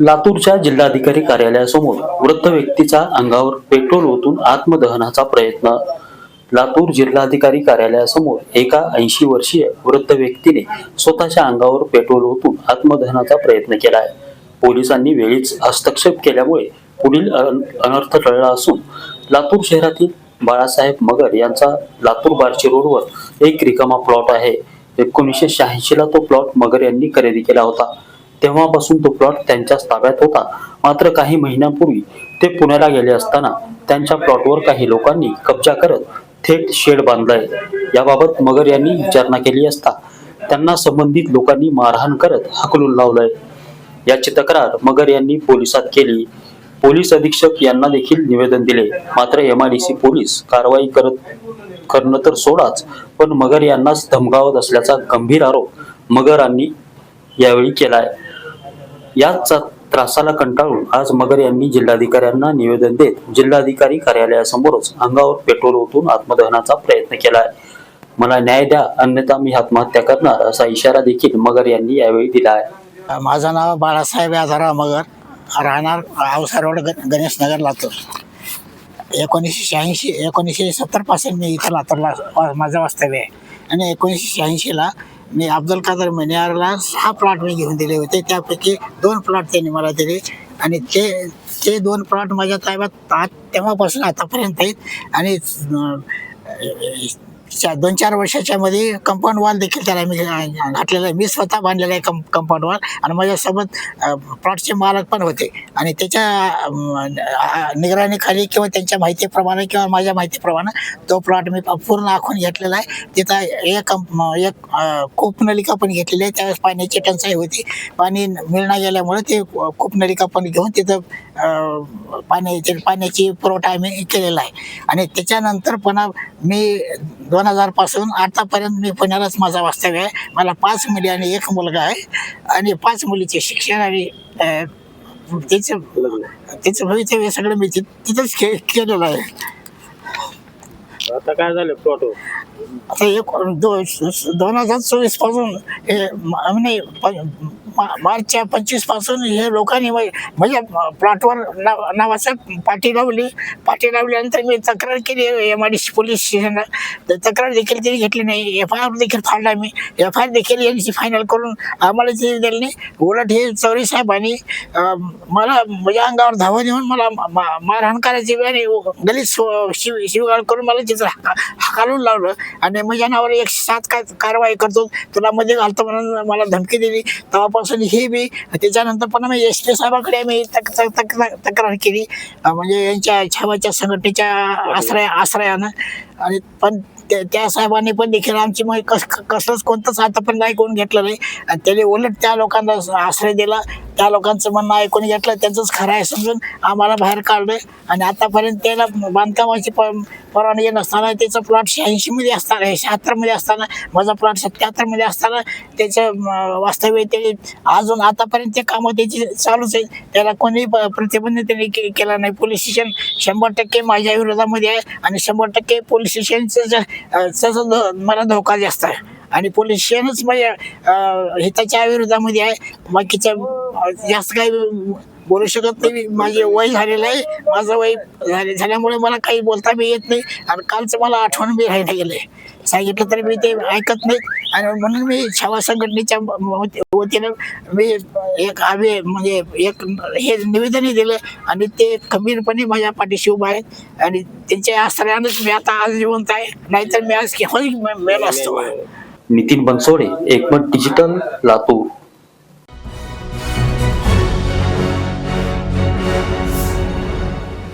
लातूरच्या जिल्हाधिकारी कार्यालयासमोर वृद्ध व्यक्तीचा अंगावर पेट्रोल ओतून आत्मदहनाचा प्रयत्न. लातूर जिल्हाधिकारी कार्यालयासमोर एका ऐंशी वर्षीय वृद्ध व्यक्तीने स्वतःच्या अंगावर पेट्रोल ओतून आत्मदहनाचा प्रयत्न केला आहे पोलिसांनी वेळीच हस्तक्षेप केल्यामुळे पुढील अन- अनर्थ टळला असून लातूर शहरातील बाळासाहेब मगर यांचा लातूर बार्शी रोडवर एक रिकामा प्लॉट आहे. एकोणीसशे शहाऐंशी ला तो प्लॉट मगर यांनी खरेदी केला होता. तेव्हापासून तो प्लॉट त्यांच्याच ताब्यात होता. मात्र काही महिन्यांपूर्वी ते पुण्याला गेले असताना त्यांच्या प्लॉटवर काही लोकांनी कब्जा करत थेट शेड बांधलाय. याबाबत मगर यांनी विचारणा केली असता त्यांना संबंधित लोकांनी मारहाण करत हकलून लावलंय. याची तक्रार मगर यांनी पोलिसात केली. पोलीस अधीक्षक यांना देखील निवेदन दिले. मात्र M I D C police कारवाई करत करणं तर सोडाच पण मगर यांनाच धमकावत असल्याचा गंभीर आरोप मगरांनी यावेळी केलाय. याच त्रासाला कंटाळून आज मगर यांनी जिल्हाधिकाऱ्यांना निवेदन देत जिल्हाधिकारी कार्यालयासमोरच अंगावर पेट्रोल ओतून आत्मदहनाचा प्रयत्न केला. आहे मला न्याय द्या अन्यथा मी आत्महत्या करणार असा इशारा देखील मगर यांनी यावेळी दिला आहे. माझं नाव बाळासाहेब याधाराव मगर राहणार औसा रोड गणेश नगर लातूर. एकोणीसशे शहाऐंशी एकोणीसशे सत्तरपासून मी इथं लातूरला माझं वास्तव्य आहे. आणि एकोणीसशे शहाऐंशीला मी अब्दुल कादर मनियारला सहा प्लॉट मी घेऊन दिले होते. त्यापैकी दोन प्लॉट त्यांनी मला दिले. आणि ते ते दोन प्लॉट माझ्या ताब्यात तेव्हापासून आतापर्यंत आहेत. आणि चार दोन चार वर्षाच्या मध्ये कंपाऊंड वॉल देखील त्याला मी घातलेला आहे. मी स्वतः बांधलेला आहे कं कंपाऊंड वॉल आणि माझ्यासोबत प्लॉटचे मालक पण होते. आणि त्याच्या निगराणीखाली किंवा त्यांच्या माहितीप्रमाणे किंवा माझ्या माहितीप्रमाणे तो प्लॉट मी पूर्ण आखून घेतलेला आहे. तिथं एक कंप- एक अं, कूपनलिका पण घेतलेली आहे. त्यावेळेस पाण्याची टंचाई होती. पाणी मिळणं गेल्यामुळे ते कूपनलिका पण घेऊन तिथं पाण्याची पाण्याची पुरवठा आम्ही केलेला आहे. आणि त्याच्यानंतर पण मी दोन हजारपासून आतापर्यंत मी पुण्यालाच माझा वास्तव्य आहे. मला पाच मुली आणि एक मुलगा आहे. आणि पाच मुलीचे शिक्षण आणि त्याचं त्याचं भवितव्य सगळं मी ति- तिथंच के केलेलं आहे. आता काय झालं प्लॉट आता एक दो दोन हजार चोवीसपासून हे म- नाही प- मा- मार्चच्या पंचवीसपासून हे लोकांनी म्हणजे माझ्या प्लॉटवर नाव नावाचं पाठी लावली. पाठी लावल्यानंतर मी तक्रार केली. एम आय डी पोलीस स्टेशनला तर तक्रार देखील तिने घेतली नाही. एफ आय आर देखील फाडला मी. एफ आय आर देखील यांची फायनल करून आम्हाला तिथे दिली नाही. उलट हे चौरी साहेबांनी मला माझ्या अंगावर धावा देऊन मला मा- मारहाण करायची आणि गलित स्व- शिव शिवगाळ करून मला तिथं हकालून हाकालून लावलं. आणि माझ्या नावावर एक सात काय कारवाई करतो. तुला मध्ये घालतो म्हणून मला धमकी दिली. तेव्हापासून ही बी. त्याच्यानंतर पण मी एस टी साहेबाकडे मी तक- तक- तक- तक्रार केली. म्हणजे यांच्या छावाच्या संघटनेच्या आश्रय आश्रयानं. आणि पण त्या त्या साहेबांनी पण देखील आमची मग कस कसलंच कोणतंच आतापर्यंत ऐकून घेतलं नाही. आणि त्याने उलट त्या लोकांना आश्रय दिला. त्या लोकांचं म्हणणं ऐकून घेतलं त्यांचंच खरं आहे समजून आम्हाला बाहेर काढलं आणि आतापर्यंत त्याला बांधकामाची प परवानगी नसताना त्याचं प्लॉट शहाऐंशीमध्ये असताना शहात्तरमध्ये असताना माझा प्लॉट सत्याहत्तरमध्ये असताना त्याचं वास्तव्य ते अजून आतापर्यंत ते कामं त्याची चालूच आहे त्याला कोणीही प- प्रतिबंध त्यांनी के केला नाही. पोलीस स्टेशन शंभर टक्के माझ्या विरोधामध्ये आहे आणि शंभर टक्के पोलीस स्टेशनचं ज- मला धोका जास्त आहे. आणि पोलीस स्टेशनच माझ्या हिताच्या विरोधामध्ये आहे. बाकीच्या जास्त काही बोलू शकत नाही. माझे वय झालेलं आहे. माझं वय झाले झाल्यामुळे मला काही बोलता बी येत नाही. आणि कालचं मला आठवण बी राहिलं गेलं आहे सांगितलं तरी मी ते ऐकत नाही. आणि म्हणून मी छावा संघटनेच्या वतीनं मी एक आम्ही म्हणजे एक हे निवेदनही दिलं. आणि ते खंबीरपणे माझ्या पाठीशी उभा आहेत आणि त्यांच्या आश्रयानंच मी आता आज जिवंत आहे. नाहीतर मी आज केव्हाही मेल असतो. Nitin Bansode Ekmat digital Latur.